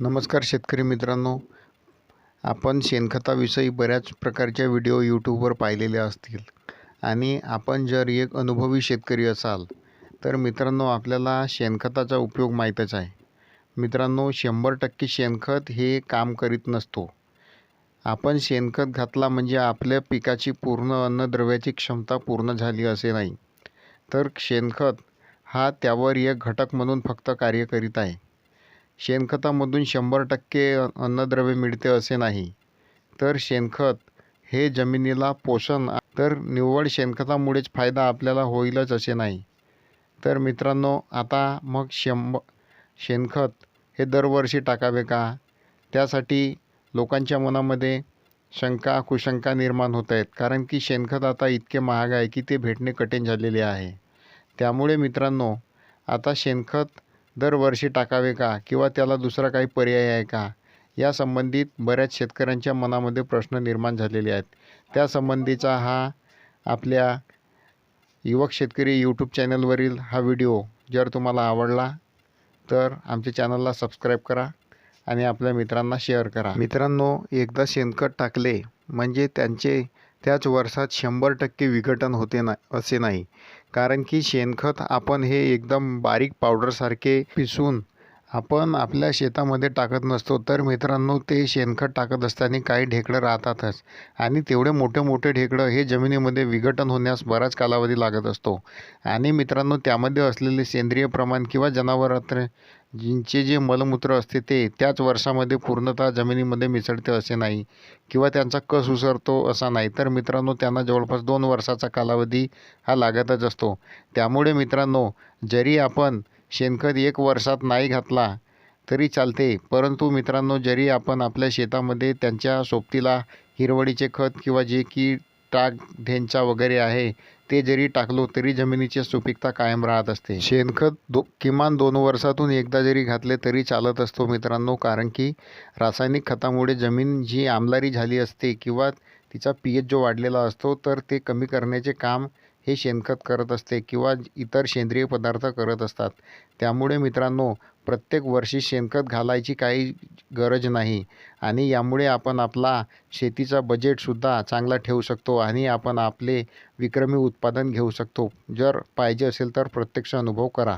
नमस्कार शेतकरी मित्रांनो. आपण शेणखताविषयी बऱ्याच प्रकारच्या व्हिडिओ यूट्यूबवर पाहिलेले असतील. आणि आपण जर एक अनुभवी शेतकरी असाल तर मित्रांनो आपल्याला शेणखताचा उपयोग माहीतच आहे. मित्रांनो शंभर टक्के शेणखत हे काम करीत नसतो. आपण शेणखत घातला म्हणजे आपल्या पिकाची पूर्ण अन्नद्रव्याची क्षमता पूर्ण झाली असे नाही. तर शेणखत हा त्यावर एक घटक म्हणून फक्त कार्य करीत आहे. शेणखतामधून शंभर टक्के अन्नद्रव्य मिळते असे नाही. तर शेणखत हे जमिनीला पोषण तर निव्वळ शेणखतामुळेच फायदा आपल्याला होईलच असे नाही. तर मित्रांनो आता मग शंभ शेणखत हे दरवर्षी टाकावे का? त्यासाठी लोकांच्या मनामध्ये शंका कुशंका निर्माण होत आहेत. कारण की शेणखत आता इतके महाग आहे की ते भेटणे कठीण झालेले आहे. त्यामुळे मित्रांनो आता शेणखत दरवर्षी टाकावे का? किंवा त्याला दुसरा काही पर्याय आहे का? या संबंधित बऱ्याच शेतकऱ्यांच्या मनामध्ये प्रश्न निर्माण झालेले आहेत. त्यासंबंधीचा हा आपल्या युवक शेतकरी यूट्यूब चॅनलवरील हा व्हिडिओ जर तुम्हाला आवडला तर आमच्या चॅनलला सबस्क्राईब करा आणि आपल्या मित्रांना शेअर करा. मित्रांनो एकदा शेणखत टाकले म्हणजे त्यांचे त्याच वर्षात शंभर टक्के विघटन होते ना असे नाही. कारण की शेणखत आपण हे एकदम बारीक पावडरसारखे पिसून आपण आपल्या शेतामध्ये टाकत नसतो तर मित्रांनो ते शेणखत टाकत असताना काही ढेकळं राहतातच. आणि तेवढे मोठे मोठे ढेकळं हे जमिनीमध्ये विघटन होण्यास बराच कालावधी लागत असतो. आणि मित्रांनो त्यामध्ये असलेले सेंद्रिय प्रमाण किंवा जनावरात जिंचे जे मलमूत्र असते ते त्याच वर्षामध्ये पूर्णतः जमिनीमध्ये मिसळते असे नाही किंवा त्यांचा कस उसरतो असा नाही. तर मित्रांनो त्यांना जवळपास दोन वर्षाचा कालावधी हा लागतच असतो. त्यामुळे मित्रांनो जरी आपण शेणखत एक वर्षात नाही घातला तरी चालते. परंतु मित्रांनो जरी आपण आपल्या शेतामध्ये त्यांच्या सोबतीला हिरवळीचे खत किंवा जे की टाक ढेंचा वगैरे आहे ते जरी टाकलो तरी जमिनीची सुपीकता कायम राहत असते. शेणखत दो किमान दोन वर्षातून एकदा जरी घातले तरी चालत असतो मित्रांनो कारण की रासायनिक खतामुळे जमीन जी आमलारी झाली असते किंवा तिचा पी एच जो वाढलेला असतो तर ते कमी करण्याचे काम हे शेणखत करत असते किंवा इतर सेंद्रिय पदार्थ करत असतात. त्यामुळे मित्रांनो प्रत्येक वर्षी शेणखत घालायची काही गरज नाही. आणि यामुळे आपण आपला शेतीचा बजेटसुद्धा चांगला ठेवू शकतो आणि आपण आपले विक्रमी उत्पादन घेऊ शकतो. जर पाहिजे असेल तर प्रत्यक्ष अनुभव करा.